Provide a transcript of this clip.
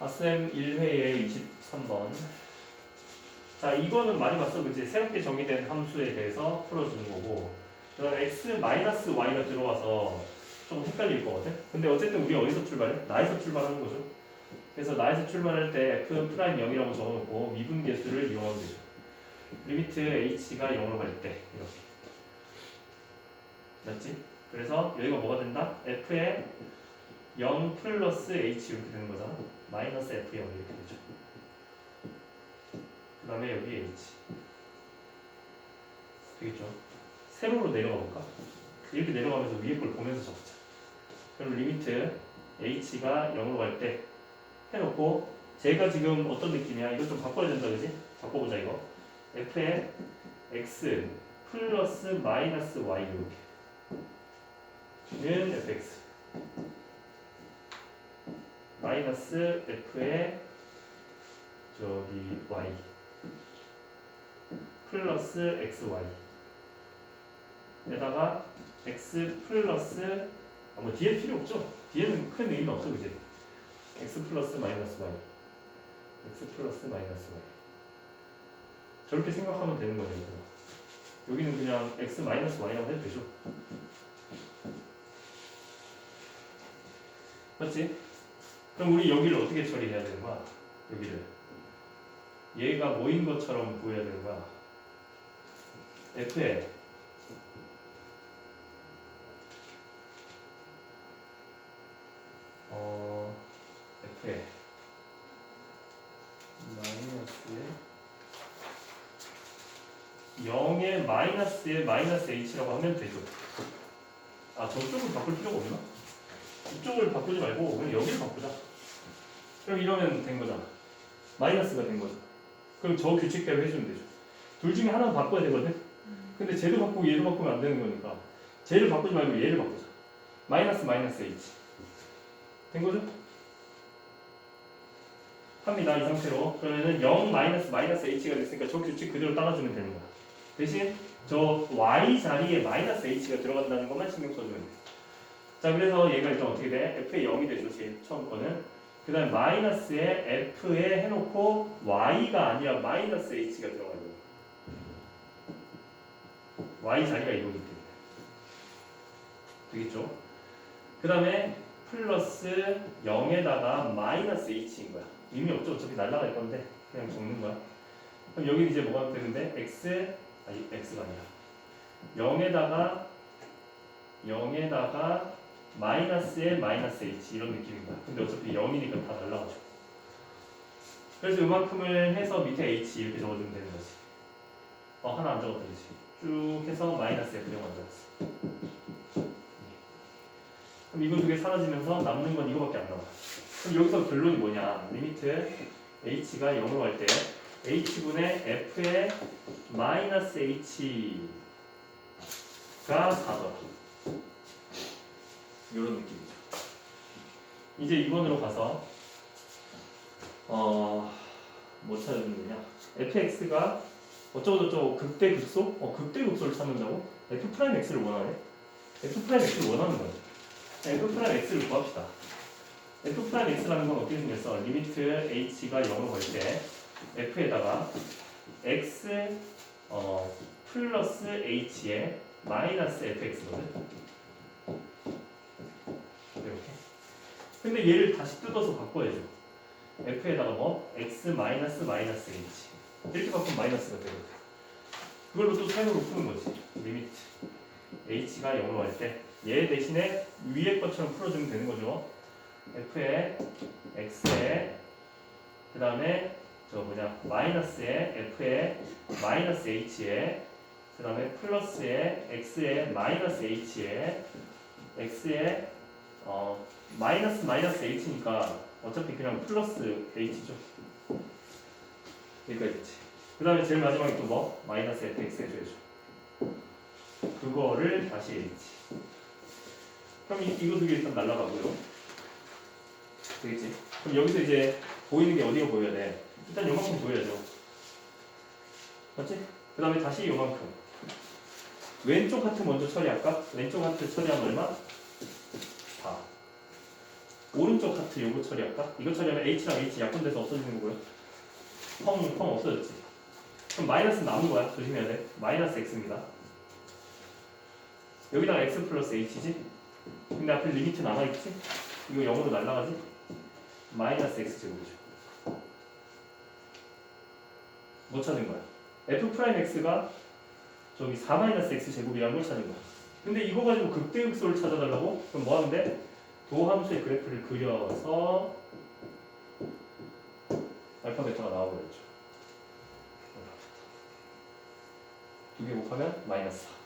아쌤 1회에 23번. 자, 이거는 많이 봤어. 그치? 새롭게 정의된 함수에 대해서 풀어주는 거고. 그 다음에 x 마이너스 y가 들어와서 좀 헷갈릴 거거든? 근데 어쨌든 우리 어디서 출발해? 나에서 출발하는 거죠. 그래서 나에서 출발할 때 f 프라임 0이라고 적어놓고 미분계수를 이용하면 되죠. 리미트 h가 0으로 갈 때 이렇게. 맞지? 그래서 여기가 뭐가 된다? f에 0 플러스 h 이렇게 되는 거잖아. 마이너스 f 0 이렇게 되죠. 그 다음에 여기 h. 되겠죠? 세로로 내려가 볼까? 이렇게 내려가면서 위에 걸 보면서 적자. 그럼 리미트 h가 0으로 갈 때 해놓고 제가 지금 어떤 느낌이야? 이거 좀 바꿔야 된다, 그지? 바꿔보자 이거. f에 x 플러스 마이너스 y 이렇게. 는 fx 마이너스 f의 저기 y 플러스 xy 에다가 x 플러스 아, 뭐 뒤에 필요 없죠? 뒤에는 큰 의미는 없어 그지? x 플러스 마이너스 y x 플러스 마이너스 y 저렇게 생각하면 되는 이거. 여기는 그냥 x 마이너스 y라고 해도 되죠 맞지? 그럼 우리 여기를 어떻게 처리해야 거야? 여기를. 얘가 모인 것처럼 보여야 거야 f에. 어 f에. 마이너스에. 0의 마이너스에 마이너스 h라고 하면 되죠. 아 저쪽을 바꿀 필요가 없나? 이쪽을 바꾸지 말고 그냥 여기를 바꾸자. 그럼 이러면 된 거잖아. 마이너스가 된 거죠. 그럼 저 규칙대로 해주면 되죠. 둘 중에 하나는 바꿔야 되거든. 근데 쟤도 바꾸고 얘도 바꾸면 안 되는 거니까 쟤를 바꾸지 말고 얘를 바꾸자. 마이너스 마이너스 h. 된 거죠? 합니다. 이 상태로. 그러면은 0 마이너스 마이너스 h가 됐으니까 저 규칙 그대로 따라주면 되는 거야. 대신 저 y 자리에 마이너스 h가 들어간다는 것만 신경 써주면 돼. 자 그래서 얘가 일단 어떻게 돼? f의 0이 되죠 처음 거는. 그 다음에 마이너스에 f에 해놓고 y가 아니라 마이너스 h가 들어가요. y 자리가 이거기 때문에. 되겠죠? 그 다음에 플러스 0에다가 마이너스 h인 거야. 의미 없죠 어차피 날라갈 건데 그냥 적는 거야. 그럼 여기 이제 뭐가 되는데? x 아니 x가 아니라 0에다가 0에다가 마이너스에 마이너스 h 이런 거야. 근데 어차피 0이니까 다 날라가죠. 그래서 이만큼을 해서 밑에 h 이렇게 적어주면 되는 거지. 어 하나 안 적어도 되지. 쭉 해서 마이너스 f 를 만들었어. 그럼 이거 두 개 사라지면서 남는 건 이거밖에 안 남아. 그럼 여기서 결론이 뭐냐? 리미트 h가 0으로 갈 때 h분의 f의 마이너스 h가 4더라. 이런 느낌이죠. 이제 2번으로 가서 어, 뭐 찾아주는 거냐? fx가 어쩌고저쩌고 극대 극소? 어, 극대 극소를 찾는다고? f 프라임 x를 원하네? f 프라임 x를 원하는 거야. f 프라임 x를 구합시다. f 프라임 x라는 건 어떻게 생겼어? 리미트 h가 0으로 갈 때 f에다가 x 어, 플러스 h에 마이너스 fx거든. 이렇게. 근데 얘를 다시 뜯어서 바꿔야죠. f에다가 뭐 x 마이너스 마이너스 h 이렇게 바꾸면 마이너스가 되거든. 그걸로 또 사용으로 푸는 거지. 리미트 h가 0으로 갈 때 얘 대신에 위에 것처럼 풀어주면 되는 거죠. f에 x에 그 다음에 저 뭐냐 마이너스에 f에 마이너스 h에 그 다음에 플러스에 x에 마이너스 h에 x에 어 마이너스 마이너스 h니까 어차피 그냥 플러스 h죠. 여기까지 있지. 그 다음에 제일 마지막에 또 뭐? 마이너스 fx 해줘야죠. 그거를 다시 h. 그럼 이, 이거 두 개 일단 날라가고요. 되겠지? 그럼 여기서 이제 보이는 게 어디가 보여야 돼? 일단 요만큼 보여야죠. 맞지? 그 다음에 다시 요만큼. 왼쪽 하트 먼저 처리할까? 왼쪽 하트 처리하면 얼마? 4. 오른쪽 하트 요거 처리할까? 이거 처리하면 h랑 h 약분돼서 없어지는 거고요. 펑, 펑 없어졌지. 그럼 마이너스 남은 거야. 조심해야 돼. 마이너스 x입니다. 여기다가 x 플러스 h지? 근데 앞에 리미트 남아있지? 이거 0으로 날라가지? 마이너스 x 제곱이죠. 뭐 찾은 거야? f 프라임 x가 저기 4 마이너스 x 제곱이라는 걸 찾은 거야. 근데 이거 가지고 극대극소를 찾아달라고? 그럼 뭐 하면 돼? 도함수의 그래프를 그려서 알파 베타가 나와버렸죠. 두개 곱하면 마이너스 4.